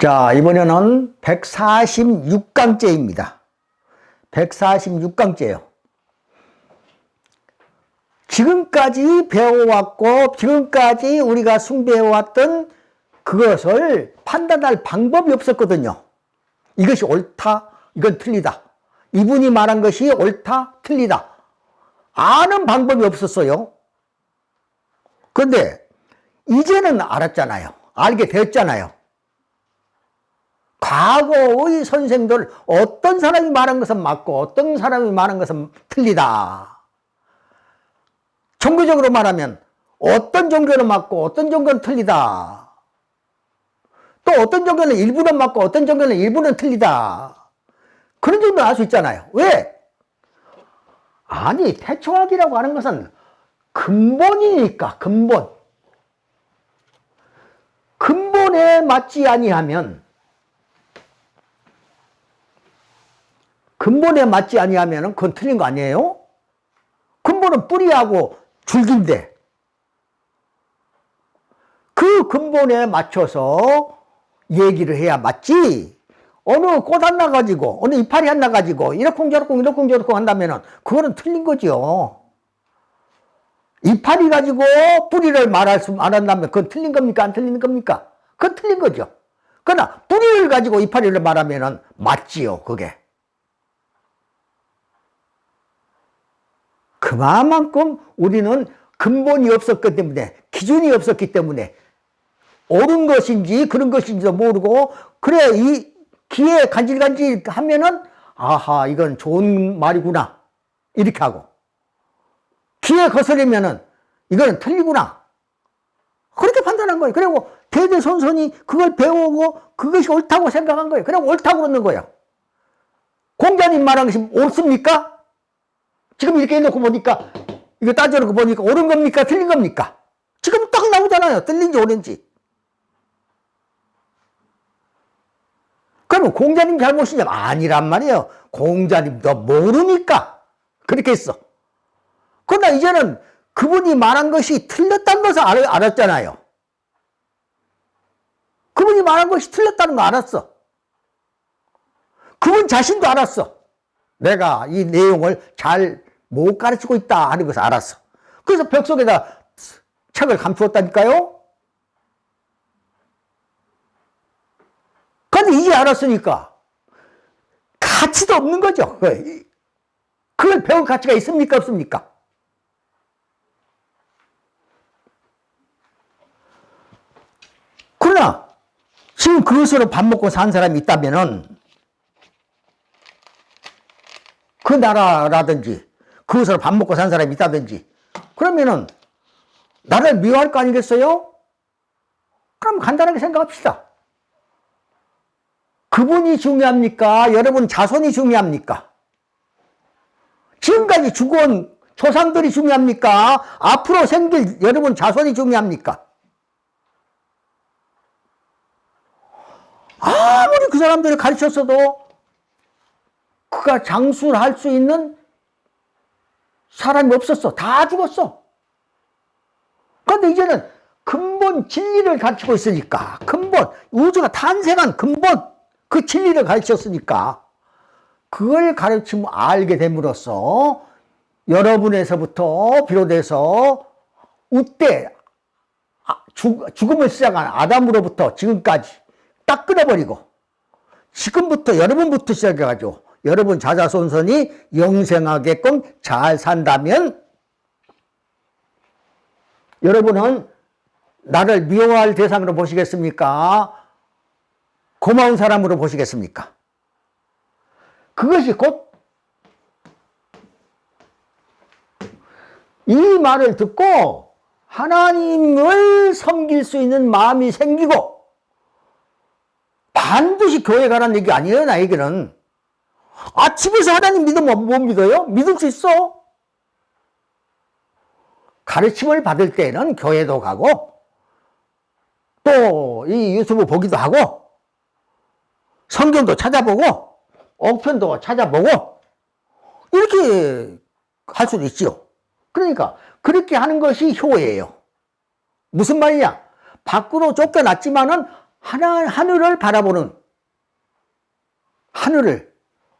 자, 이번에는 146강째입니다. 146강째요. 지금까지 배워왔고, 지금까지 우리가 숭배해왔던 그것을 판단할 방법이 없었거든요. 이것이 옳다, 이건 틀리다. 이분이 말한 것이 옳다, 틀리다. 아는 방법이 없었어요. 그런데 이제는 알았잖아요. 알게 되었잖아요. 과거의 선생들 어떤 사람이 말한 것은 맞고 어떤 사람이 말한 것은 틀리다. 종교적으로 말하면 어떤 종교는 맞고 어떤 종교는 틀리다. 또 어떤 종교는 일부는 맞고 어떤 종교는 일부는 틀리다. 그런 정도 알수 있잖아요. 왜? 아니, 태초학이라고 하는 것은 근본이니까, 근본. 근본에 맞지 아니하면 근본에 맞지 아니하면 그건 틀린 거 아니에요? 근본은 뿌리하고 줄기인데 그 근본에 맞춰서 얘기를 해야 맞지. 어느 꽃 하나 가지고 어느 이파리 하나 가지고 이러쿵저러쿵 이러쿵저러쿵 한다면은 그거는 틀린 거죠. 이파리 가지고 뿌리를 말할 수 말한다면 그건 틀린 겁니까? 안 틀리는 겁니까? 그건 틀린 거죠. 그러나 뿌리를 가지고 이파리를 말하면은 맞지요, 그게. 그만큼 우리는 근본이 없었기 때문에 기준이 없었기 때문에 옳은 것인지 그런 것인지도 모르고 그래 이 귀에 간질간질 하면은 아하 이건 좋은 말이구나. 이렇게 하고. 귀에 거슬리면은 이거는 틀리구나. 그렇게 판단한 거예요. 그리고 대대손손이 그걸 배우고 그것이 옳다고 생각한 거예요. 그리고 옳다고 그러는 거예요. 공자님 말한 것이 옳습니까? 지금 이렇게 해놓고 보니까 이거 따져놓고 보니까 옳은 겁니까? 틀린 겁니까? 지금 딱 나오잖아요. 틀린지 옳은지. 그러면 공자님 잘못이냐? 아니란 말이에요. 공자님도 모르니까 그렇게 했어. 그러나 이제는 그분이 말한 것이 틀렸다는 것을 알, 알았잖아요. 그분이 말한 것이 틀렸다는 거 알았어. 그분 자신도 알았어. 내가 이 내용을 잘 못 가르치고 있다 하는 것을 알았어. 그래서 벽 속에다 책을 감추었다니까요? 근데 이제 알았으니까 가치도 없는 거죠. 그걸 배울 가치가 있습니까? 없습니까? 그러나 지금 그것으로 밥 먹고 산 사람이 있다면은 그 나라라든지 그것으로 밥 먹고 산 사람이 있다든지 그러면은 나를 미워할 거 아니겠어요? 그럼 간단하게 생각합시다. 그분이 중요합니까? 여러분 자손이 중요합니까? 지금까지 죽어온 조상들이 중요합니까? 앞으로 생길 여러분 자손이 중요합니까? 아무리 그 사람들이 가르쳤어도 그가 장수할 수 있는 사람이 없었어. 다 죽었어. 그런데 이제는 근본 진리를 가르치고 있으니까, 근본, 우주가 탄생한 근본, 그 진리를 가르쳤으니까, 그걸 가르치면 알게 됨으로써 여러분에서부터 비롯해서 우때 아, 죽음을 시작한 아담으로부터 지금까지 딱 끊어버리고, 지금부터 여러분부터 시작해가지고, 여러분 자자손손이 영생하게끔 잘 산다면 여러분은 나를 미워할 대상으로 보시겠습니까? 고마운 사람으로 보시겠습니까? 그것이 곧 이 말을 듣고 하나님을 섬길 수 있는 마음이 생기고 반드시 교회 가라는 얘기 아니에요, 나에게는. 아, 집에서 하나님 믿으면 못 믿어요? 믿을 수 있어. 가르침을 받을 때는 교회도 가고, 또 이 유튜브 보기도 하고, 성경도 찾아보고, 옥편도 찾아보고, 이렇게 할 수도 있지요. 그러니까, 그렇게 하는 것이 효예요. 무슨 말이냐? 밖으로 쫓겨났지만은 하나, 하늘을 바라보는, 하늘을,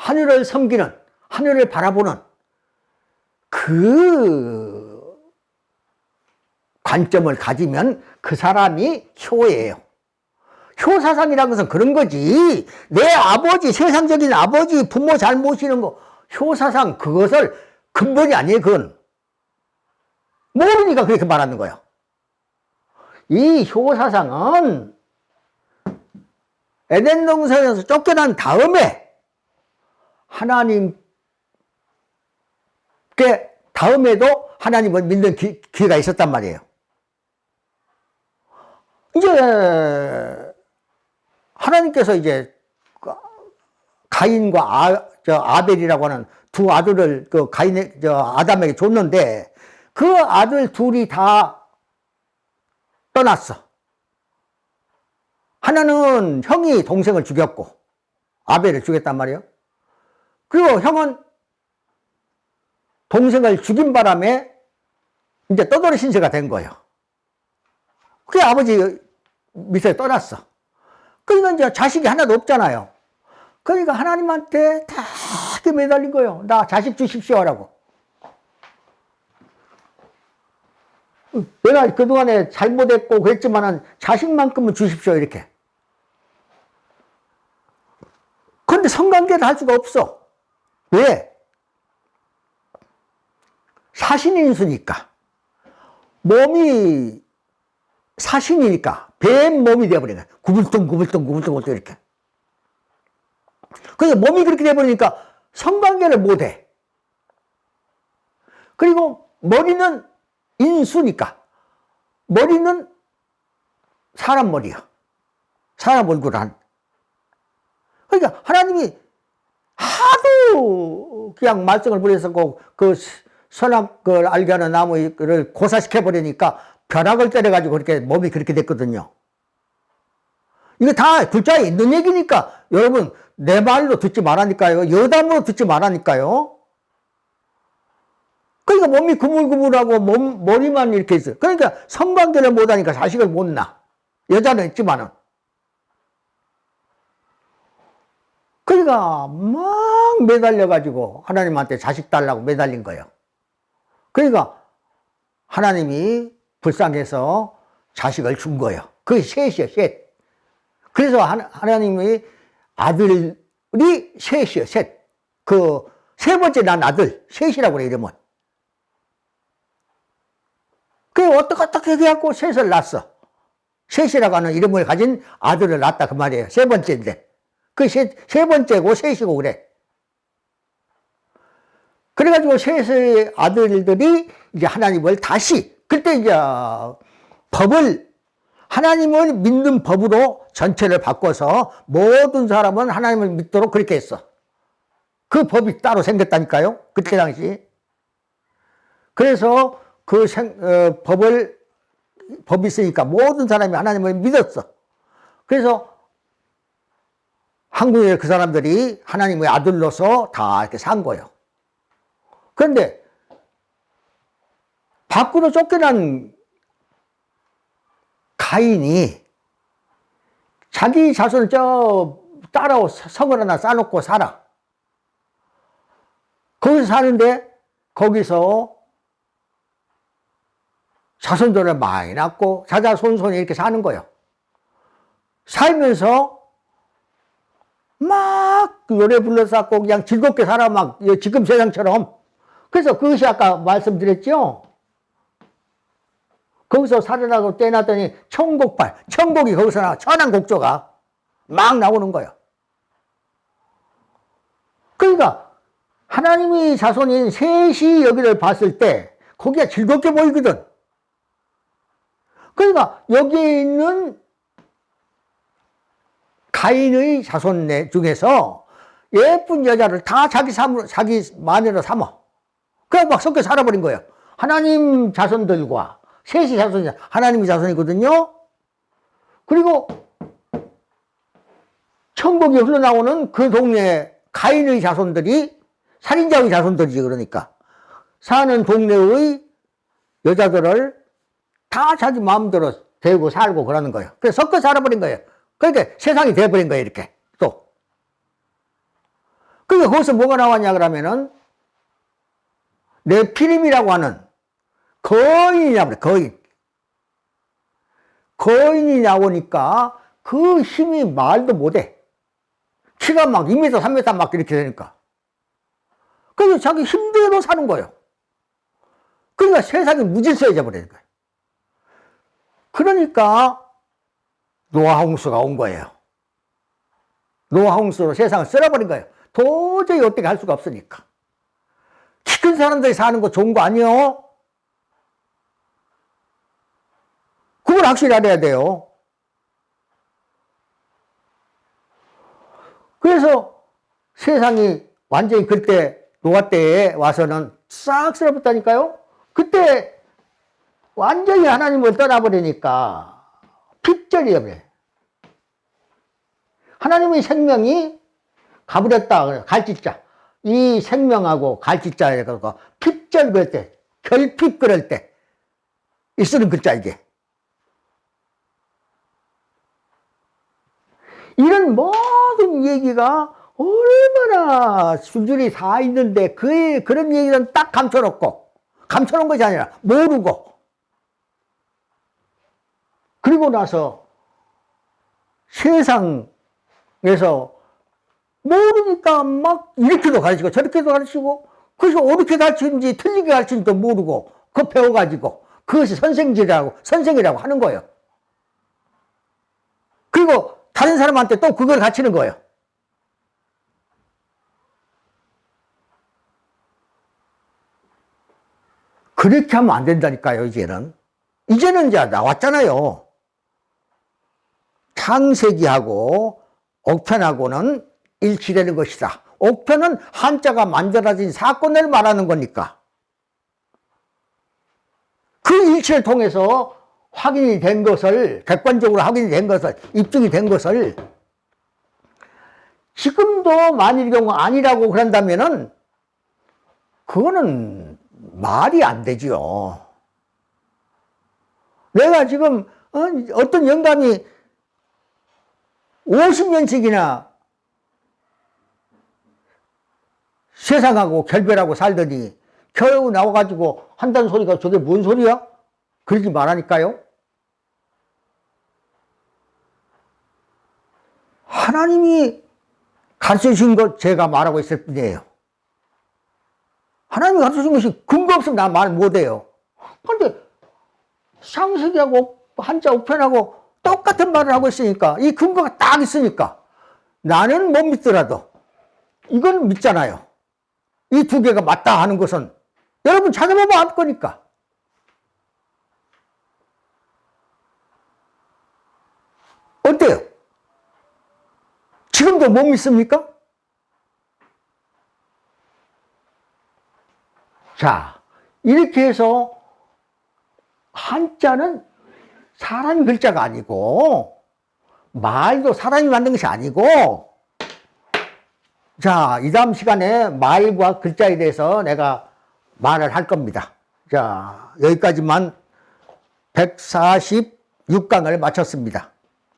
하늘을 섬기는, 하늘을 바라보는 그 관점을 가지면 그 사람이 효예요. 효사상이라는 것은 그런 거지. 내 아버지, 세상적인 아버지, 부모 잘 모시는 거, 효사상, 그것을 근본이 아니에요, 그건. 모르니까 그렇게 말하는 거예요. 이 효사상은 에덴 동산에서 쫓겨난 다음에 하나님께 다음에도 하나님을 믿는 기, 기회가 있었단 말이에요. 이제 하나님께서 이제 가인과 아, 저 아벨이라고 하는 두 아들을 그 가인 저 아담에게 줬는데 그 아들 둘이 다 떠났어. 하나는 형이 동생을 죽였고 아벨을 죽였단 말이에요. 그리고 형은 동생을 죽인 바람에 이제 떠돌이 신세가 된 거예요. 그게 아버지 밑에 떠났어. 그러니까 이제 자식이 하나도 없잖아요. 그러니까 하나님한테 다 매달린 거예요. 나 자식 주십시오 하라고. 내가 그동안에 잘못했고 그랬지만은 자식만큼은 주십시오 이렇게. 그런데 성관계를 할 수가 없어. 왜? 사신인수니까. 몸이 사신이니까 뱀 몸이 되어버린 거야. 구불뚱 구불뚱 구불뚱 구불뚱 이렇게. 그래서 몸이 그렇게 되어버리니까 성관계를 못해. 그리고 머리는 인수니까 머리는 사람 머리야. 사람 얼굴 한. 그러니까 하나님이 하 도 그냥 말썽을 부렸었고 그 선악을 알게 하는 나무를 고사시켜 버리니까 벼락을 때려 가지고 그렇게 몸이 그렇게 됐거든요. 이거 다 글자에 있는 얘기니까 여러분 내 말로 듣지 말라니까요. 여담으로 듣지 말라니까요. 그러니까 몸이 구불구불하고 몸, 머리만 이렇게 있어. 그러니까 성관계를 못하니까 자식을 못 낳아. 여자는 있지만은. 그러니까 막 매달려가지고 하나님한테 자식 달라고 매달린 거예요. 그러니까 하나님이 불쌍해서 자식을 준 거예요. 그게 셋이에요, 셋. 그래서 하나님이 아들이 셋이에요, 셋. 그 세 번째 난 아들, 셋이라고 그래, 이름은. 그게 어떻게 어떻게 해갖고 셋을 낳았어. 셋이라고 하는 이름을 가진 아들을 낳았다 그 말이에요. 세 번째인데. 그 세, 세 번째고 셋이고 그래. 그래가지고 셋의 아들들이 이제 하나님을 다시, 그때 이제 법을, 하나님을 믿는 법으로 전체를 바꿔서 모든 사람은 하나님을 믿도록 그렇게 했어. 그 법이 따로 생겼다니까요. 그때 당시. 그래서 그 생, 어, 법을, 법이 있으니까 모든 사람이 하나님을 믿었어. 그래서 한국의 그 사람들이 하나님의 아들로서 다 이렇게 산 거예요. 그런데 밖으로 쫓겨난 가인이 자기 자손을 저 따라 성을 하나 쌓아놓고 살아. 거기서 사는데 거기서 자손들을 많이 낳고 자자손손이 이렇게 사는 거예요. 살면서 막 노래 불러서 그냥 즐겁게 살아 막 지금 세상처럼 그래서 그것이 아까 말씀드렸죠. 거기서 살아나고 떼놨더니 천곡발, 천곡이 거기서 나 천안곡조가 막 나오는 거예요. 그러니까 하나님의 자손인 셋이 여기를 봤을 때 거기가 즐겁게 보이거든. 그러니까 여기 있는 가인의 자손 중에서 예쁜 여자를 다 자기 삼으로, 자기 마녀로 삼아. 그냥 막 섞여 살아버린 거예요. 하나님 자손들과 셋이 자손이 하나님의 자손이거든요. 그리고 천국이 흘러나오는 그 동네 가인의 자손들이 살인자의 자손들이지 그러니까 사는 동네의 여자들을 다 자기 마음대로 대고 살고 그러는 거예요. 그래서 섞어 살아버린 거예요. 그러니까 세상이 돼버린 거예요, 이렇게. 또. 그러니까 거기서 뭐가 나왔냐, 그러면은, 네피림이라고 하는 거인이냐고 그래, 거인. 거인이 나오니까 그 힘이 말도 못해. 키가 막 2m, 3m 막 이렇게 되니까. 그래서 자기 힘대로 사는 거예요. 그러니까 세상이 무질서해져 버리는 거예요. 그러니까 노아홍수가 온 거예요. 노아홍수로 세상을 쓸어버린 거예요. 도저히 어떻게 할 수가 없으니까. 키 큰 사람들이 사는 거 좋은 거 아니에요? 그걸 확실히 알아야 돼요. 그래서 세상이 완전히 그때 노아 때에 와서는 싹 쓸어붙다니까요. 그때 완전히 하나님을 떠나버리니까 핍절이에요. 하나님의 생명이 가버렸다. 갈짓자. 이 생명하고 갈짓자에 그러고 핍절 그럴 때, 결핍 그럴 때, 이 쓰는 글자 이게. 이런 모든 얘기가 얼마나 수준이 다 있는데 그 그런 얘기는 딱 감춰놓고 감춰놓은 것이 아니라 모르고 그리고 나서 세상에서 모르니까 막 이렇게도 가르치고 저렇게도 가르치고 그래서 어떻게 가르치는지 틀리게 가르치는지도 모르고 그거 배워가지고 그것이 선생질이라고 선생이라고 하는 거예요. 그리고 다른 사람한테 또 그걸 가르치는 거예요. 그렇게 하면 안 된다니까요, 이제는. 이제는 이제 나왔잖아요. 창세기하고 옥편하고는 일치되는 것이다. 옥편은 한자가 만들어진 사건을 말하는 거니까. 그 일치를 통해서 확인이 된 것을, 객관적으로 확인이 된 것을, 입증이 된 것을 지금도 만일 경우 아니라고 그런다면은 그거는 말이 안 되지요. 내가 지금 어, 어떤 영감이 50년씩이나 세상하고 결별하고 살더니 겨우 나와가지고 한다는 소리가 저게 뭔 소리야? 그러지 말라니까요. 하나님이 가르쳐 주신 것 제가 말하고 있을 뿐이에요. 하나님이 가르쳐 준 것이 근거 없으면 나 말 못해요. 근데 상식하고 한자 우편하고 똑같은 말을 하고 있으니까 이 근거가 딱 있으니까 나는 못 믿더라도 이건 믿잖아요. 이 두 개가 맞다 하는 것은 여러분 찾아보면 알 거니까. 어때요? 지금도 못 믿습니까? 자, 이렇게 해서 한자는 사람 글자가 아니고 말도 사람이 만든 것이 아니고 자, 이 다음 시간에 말과 글자에 대해서 내가 말을 할 겁니다. 자, 여기까지만 146강을 마쳤습니다.